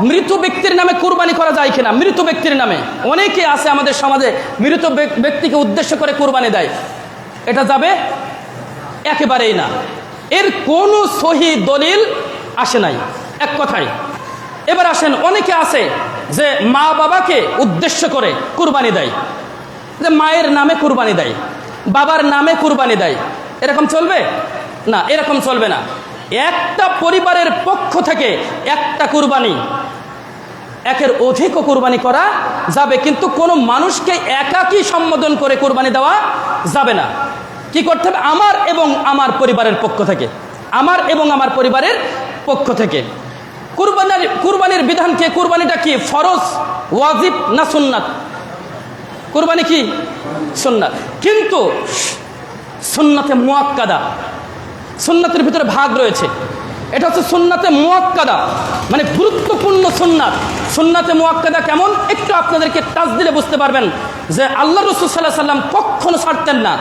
মৃত ব্যক্তির নামে কুরবানি করা যায় কিনা? মৃত ব্যক্তির নামে। অনেকে আছে আমাদের সমাজে মৃত ব্যক- ব্যক্তিকে উদ্দেশ্য করে কুরবানি দেয়। এটা যাবে একেবারেই না। এর কোনো সহি দলিল আসে নাই। এক কথায়। এবার আসেন, অনেকে আছে যে মা বাবাকে উদ্দেশ্য করে কুরবানি দেয়। যে মায়ের নামে কুরবানি দেয়, বাবার নামে কুরবানি দেয়। এরকম চলবে? না, এরকম চলবে না। একটা পরিবারের পক্ষ থেকে একটা কুরবানি একের অধিকও কুরবানি করা যাবে, কিন্তু কোনো মানুষকে একাকী সম্বোধন করে কুরবানি দেওয়া যাবে না। কি করতে হবে? আমার এবং আমার পরিবারের পক্ষ থেকে। আমার এবং আমার পরিবারের পক্ষ থেকে। কুরবানির কুরবানির বিধান কি? কুরবানিটা কি? ফরজ, ওয়াজিব না সুন্নাত? কুরবানি কি? সুন্নাত। কিন্তু সুন্নাতে মুয়াক্কাদা, সুন্নাতের ভিতরে ভাগ রয়েছে। এটা হচ্ছে সুন্নাতে মোয়াক্কাদা। মানে গুরুত্বপূর্ণ সুন্নাত। সুন্নাতে মোয়াক্কাদা কেমন? একটু আপনাদেরকে টাচ দিলে বুঝতে পারবেন যে আল্লাহ রসুল সাল্লাহ সাল্লাম কখনো ছাড়তেন না।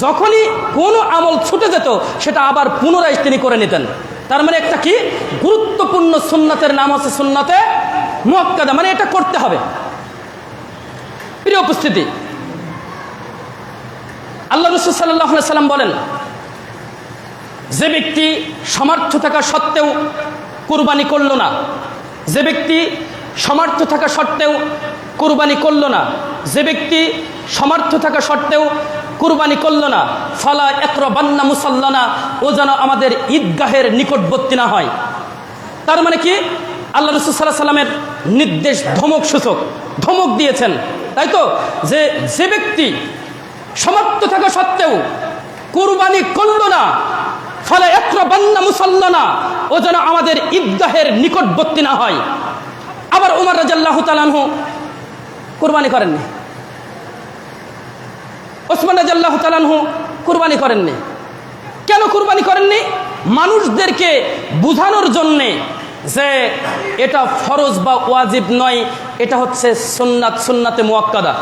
যখনই কোনো আমল ছুটে যেত, সেটা আবার পুনরায় তিনি করে নিতেন। তার মানে একটা কি? গুরুত্বপূর্ণ সুন্নাতের নাম হচ্ছে সুন্নাতে মুয়াক্কাদা। মানে এটা করতে হবে। প্রিয় উপস্থিতি আল্লাহ রসুল সাল্লাহ সাল্লাম বলেন যে ব্যক্তি সমর্থ থাকা সত্ত্বেও কুরবানি করল না, যে ব্যক্তি সমর্থ থাকা সত্ত্বেও কুরবানি করল না, যে ব্যক্তি সমর্থ থাকা সত্ত্বেও কুরবানি করল না, ফলা একর বান্না মুসাল্লানা, ও যেন আমাদের ঈদগাহের নিকটবর্তী না হয়। তার মানে কি? আল্লাহ রসুল সাল্লাহ সাল্লামের নির্দেশ ধমক সূচক ধমক দিয়েছেন, তাই তো? যে যে ব্যক্তি সমর্থ থাকা সত্ত্বেও কুরবানি করল না বান্না মুসল্লানা ও যেন আমাদের ঈদগাহের নিকটবর্তী না হয়। আবার উমর রাজাল্লাহ তালানহু কুরবানি করেননি। ওসমান রাজাল্লাহ তালানহু কুরবানি করেননি। কেন কুরবানি করেননি? মানুষদেরকে বুঝানোর জন্যে যে এটা ফরজ বা ওয়াজিব নয়, এটা হচ্ছে সুন্নাত, সুন্নাতে মুয়াক্কাদা।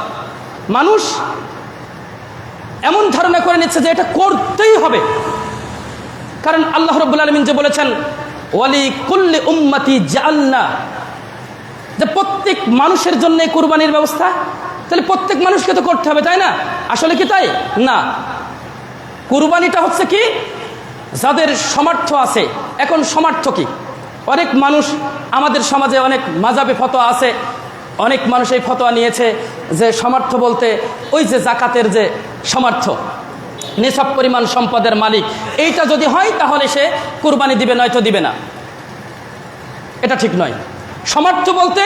মানুষ এমন ধারণা করে নিচ্ছে যে এটা করতেই হবে। কারণ আল্লাহ রব্বুল আলমিন যে বলেছেন, ওয়ালি কুল্লি উম্মাতি জাল্লা যে প্রত্যেক মানুষের জন্য কুরবানির ব্যবস্থা, তাহলে প্রত্যেক মানুষকে তো করতে হবে, তাই না? আসলে কি তাই? না। কুরবানিটা হচ্ছে কি? যাদের সমর্থ আছে। এখন সমর্থ কি? অনেক মানুষ আমাদের সমাজে অনেক মাজাবে ফতোয়া আছে। অনেক মানুষ এই ফতোয়া নিয়েছে যে সমর্থ বলতে ওই যে জাকাতের যে সমর্থ নিসব পরিমাণ সম্পদের মালিক। এইটা যদি হয়, তাহলে সে কুরবানি দিবে, নয়তো দিবে না। এটা ঠিক নয়। সমর্থ বলতে,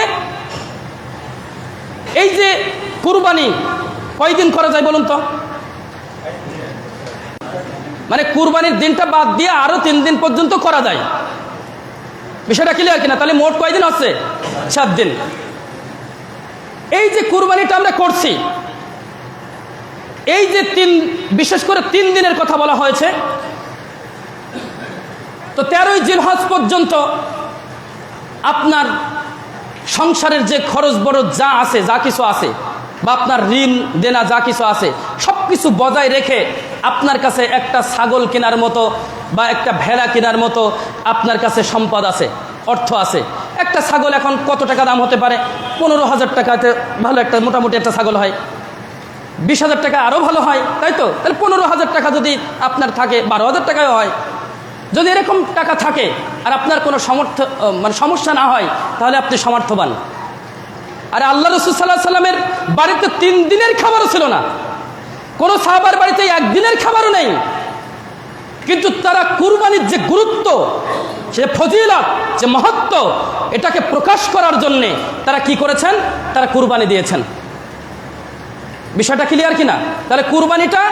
এই যে কুরবানি, কয়দিন করা যায় বলুন তো? মানে কুরবানির দিনটা বাদ দিয়ে আরও তিন দিন পর্যন্ত করা যায়। বিষয়টা ক্লিয়ার কিনা? তাহলে মোট কয়দিন আছে? সাত দিন। এই যে কুরবানিটা আমরা করছি এই যে তিন, বিশেষ করে তিন দিনের কথা বলা হয়েছে, তো তেরোই জিলহজ পর্যন্ত আপনার সংসারের যে খরচ বরচ যা আছে, যা কিছু আছে, বা আপনার ঋণ, দেনা যা কিছু আছে সব কিছু বজায় রেখে আপনার কাছে একটা ছাগল কেনার মতো বা একটা ভেড়া কেনার মতো আপনার কাছে সম্পদ আছে, অর্থ আছে। একটা ছাগল এখন কত টাকা দাম হতে পারে? পনেরো হাজার টাকাতে ভালো একটা মোটামুটি একটা ছাগল হয়। বিশ হাজার টাকা আরও ভালো হয়, তাই তো? তাহলে পনেরো হাজার টাকা যদি আপনার থাকে, বারো হাজার টাকাও হয়। যদি এরকম টাকা থাকে আর আপনার কোনো সমর্থ মানে সমস্যা না হয়, তাহলে আপনি সমর্থবান। আর আল্লাহ রসুল সাল্লাহ সাল্লামের বাড়িতে তিন দিনের খাবারও ছিল না। কোনো সাহাবার বাড়িতে একদিনের খাবারও নেই। কিন্তু তারা কুরবানির যে গুরুত্ব, সে ফজিলত, যে মহত্ব, এটাকে প্রকাশ করার জন্যে তারা কি করেছেন? তারা কুরবানি দিয়েছেন। বিষয়টা ক্লিয়ার কিনা? তাহলে কুরবানিটা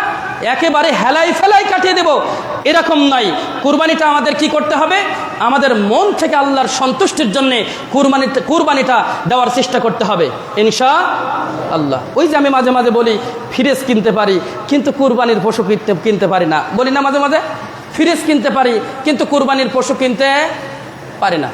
একেবারে হেলাই ফেলাই কাটিয়ে দেব। এরকম নয়। কুরবানিটা আমাদের কি করতে হবে? আমাদের মন থেকে আল্লাহর সন্তুষ্টির জন্যে কুরবানি কুরবানিটা দেওয়ার চেষ্টা করতে হবে। ইনশা আল্লাহ ওই যে আমি মাঝে মাঝে বলি, ফিরেজ কিনতে পারি, কিন্তু কুরবানির পশু কিনতে কিনতে পারি না। বলি না মাঝে মাঝে? ফিরেজ কিনতে পারি, কিন্তু কুরবানির পশু কিনতে পারি না।